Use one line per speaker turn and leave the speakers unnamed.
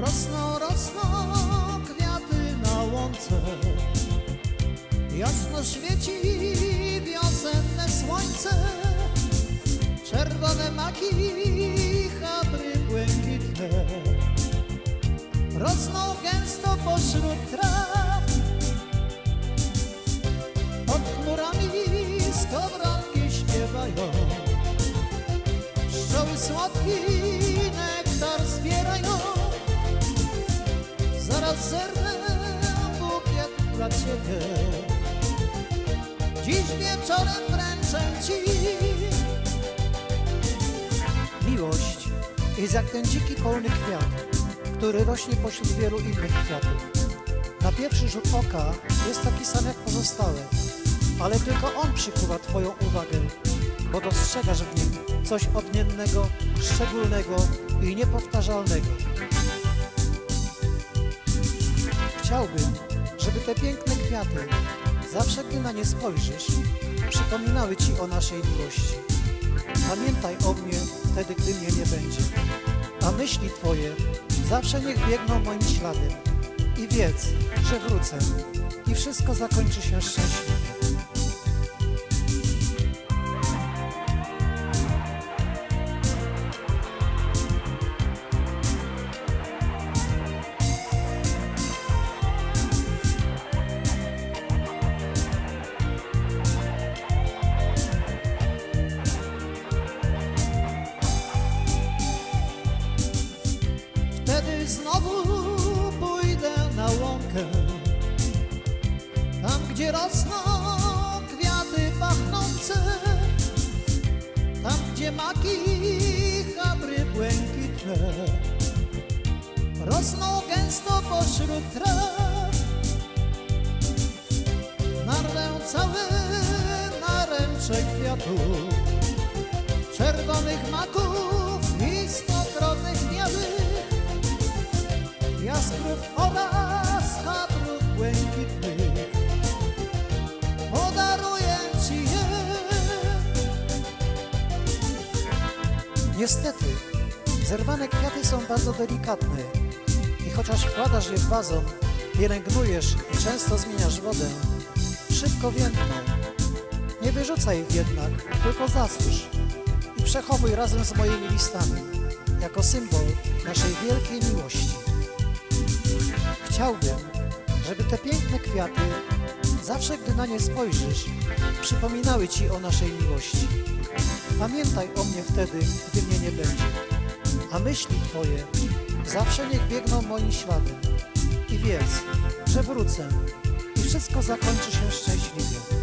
Rosną, rosną kwiaty na łące. Jasno świeci wiosenne słońce. Czerwone maki, chabry błękitne. Rosną gęsto pośród traw. Pod chmurami skowronki śpiewają. Pszczoły słodkie zerwę bukiet dla Ciebie. Dziś wieczorem wręczę Ci Miłość jest jak ten dziki polny kwiat, który rośnie pośród wielu innych kwiatów. Na pierwszy rzut oka jest taki sam jak pozostałe, ale tylko on przykuwa Twoją uwagę, bo dostrzegasz w nim coś odmiennego, szczególnego i niepowtarzalnego. Chciałbym, żeby te piękne kwiaty, zawsze gdy na nie spojrzysz, przypominały Ci o naszej miłości. Pamiętaj o mnie wtedy, gdy mnie nie będzie. A myśli Twoje zawsze niech biegną moim śladem. I wiedz, że wrócę i wszystko zakończy się szczęśliwie. Znowu pójdę na łąkę, tam gdzie rosną kwiaty pachnące, tam gdzie maki chabry błękitne rosną gęsto pośród traw. Narwę cały naręcze kwiatów, czerwonych maków Podaruję Ci je. Niestety, zerwane kwiaty są bardzo delikatne i chociaż wkładasz je w wazon, pielęgnujesz i często zmieniasz wodę, szybko więdną. Nie wyrzucaj ich jednak, tylko zastrz i przechowuj razem z moimi listami, jako symbol naszej wielkiej miłości. Chciałbym, żeby te piękne kwiaty, zawsze gdy na nie spojrzysz, przypominały Ci o naszej miłości. Pamiętaj o mnie wtedy, gdy mnie nie będzie. A myśli Twoje zawsze niech biegną moim śladem. I wiedz, że wrócę i wszystko zakończy się szczęśliwie.